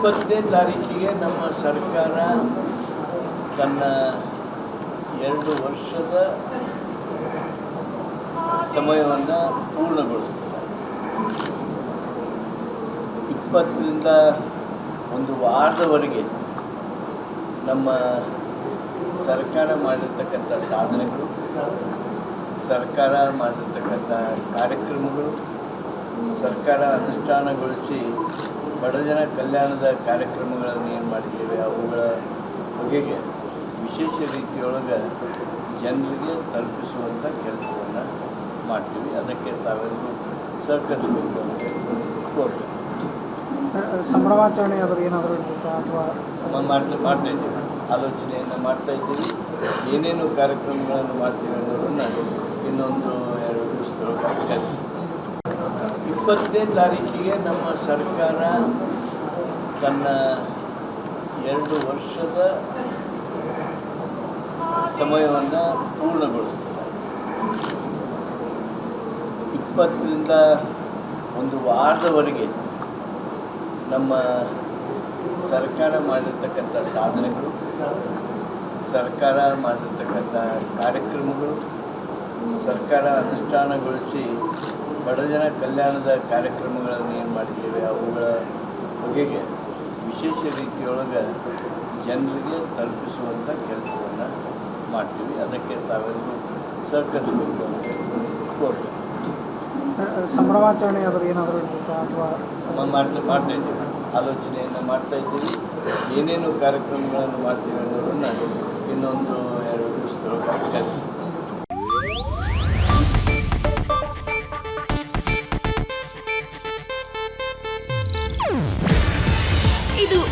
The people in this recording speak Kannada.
ಇಪ್ಪತ್ತನೇ ತಾರೀಕಿಗೆ ನಮ್ಮ ಸರ್ಕಾರ ತನ್ನ ಎರಡು ವರ್ಷದ ಸಮಯವನ್ನು ಪೂರ್ಣಗೊಳಿಸ್ತದೆ. ಇಪ್ಪತ್ತರಿಂದ ಒಂದು ವಾರದವರೆಗೆ ನಮ್ಮ ಸರ್ಕಾರ ಮಾಡಿರ್ತಕ್ಕಂಥ ಸಾಧನೆಗಳು, ಸರ್ಕಾರ ಮಾಡಿರ್ತಕ್ಕಂಥ ಕಾರ್ಯಕ್ರಮಗಳು ಸರ್ಕಾರ ಅನುಷ್ಠಾನಗೊಳಿಸಿ ಬಡಜನ ಕಲ್ಯಾಣದ ಕಾರ್ಯಕ್ರಮಗಳನ್ನು ಏನು ಮಾಡಿದ್ದೇವೆ ಅವುಗಳ ಬಗೆಗೆ ವಿಶೇಷ ರೀತಿಯೊಳಗೆ ಜನರಿಗೆ ತಲುಪಿಸುವಂಥ ಕೆಲಸವನ್ನು ಮಾಡ್ತೀವಿ. ಅದಕ್ಕೆ ತಾವೆಲ್ಲರೂ ಸಹಕರಿಸಬೇಕು ಅಂತ ಕೋರ್ಟ್. ಸಂಭ್ರಮಾಚರಣೆ ಆದರೂ ಏನಾದರೂ ಇರ್ತೈತೆ ಅಥವಾ ಮಾಡ್ತಾ ಮಾಡ್ತಾ ಇದ್ದೀವಿ. ಆಲೋಚನೆಯನ್ನು ಮಾಡ್ತಾ ಇದ್ದೀವಿ. ಏನೇನು ಕಾರ್ಯಕ್ರಮಗಳನ್ನು ಮಾಡ್ತೀವಿ ಅನ್ನೋದನ್ನು ಇನ್ನೊಂದು ಎರಡು ದಿವಸದೊಳಗೆ ಇಪ್ಪತ್ತನೇ ತಾರೀಕಿಗೆ ನಮ್ಮ ಸರ್ಕಾರ ತನ್ನ ಎರಡು ವರ್ಷದ ಸಮಯವನ್ನು ಪೂರ್ಣಗೊಳಿಸ್ತದೆ. ಇಪ್ಪತ್ತರಿಂದ ಒಂದು ವಾರದವರೆಗೆ ನಮ್ಮ ಸರ್ಕಾರ ಮಾಡಿರ್ತಕ್ಕಂಥ ಸಾಧನೆಗಳು, ಸರ್ಕಾರ ಮಾಡಿರ್ತಕ್ಕಂಥ ಕಾರ್ಯಕ್ರಮಗಳು, ಸರ್ಕಾರ ಅನುಷ್ಠಾನಗೊಳಿಸಿ ಬಡಜನ ಕಲ್ಯಾಣದ ಕಾರ್ಯಕ್ರಮಗಳನ್ನು ಏನು ಮಾಡಿದ್ದೇವೆ? ಅವುಗಳ ಬಗೆಗೆ ವಿಶೇಷ ರೀತಿಯೊಳಗೆ ಜನರಿಗೆ ತಲುಪಿಸುವಂಥ ಕೆಲಸವನ್ನು ಮಾಡ್ತೀವಿ. ಅದಕ್ಕೆ ತಾವೆಲ್ಲರೂ ಸಹಕರಿಸಬೇಕು ಅಂತ ಕೋರ್ಟ್. ಸಂಭ್ರಮಾಚರಣೆ ಆದರೂ ಏನಾದರೂ ಇರ್ತೈತೆ? ಅಥವಾ ಮಾಡ್ತಾ ಮಾಡ್ತಾ ಇದ್ದೀವಿ. ಆಲೋಚನೆಯನ್ನು ಮಾಡ್ತಾ ಇದ್ದೀವಿ. ಏನೇನು ಕಾರ್ಯಕ್ರಮಗಳನ್ನು ಮಾಡ್ತೀವಿ ಅನ್ನೋದನ್ನು ಇನ್ನೊಂದು ಎರಡು ದಿವಸದೊಳಗೆ ಹೇಳ್ತೀವಿ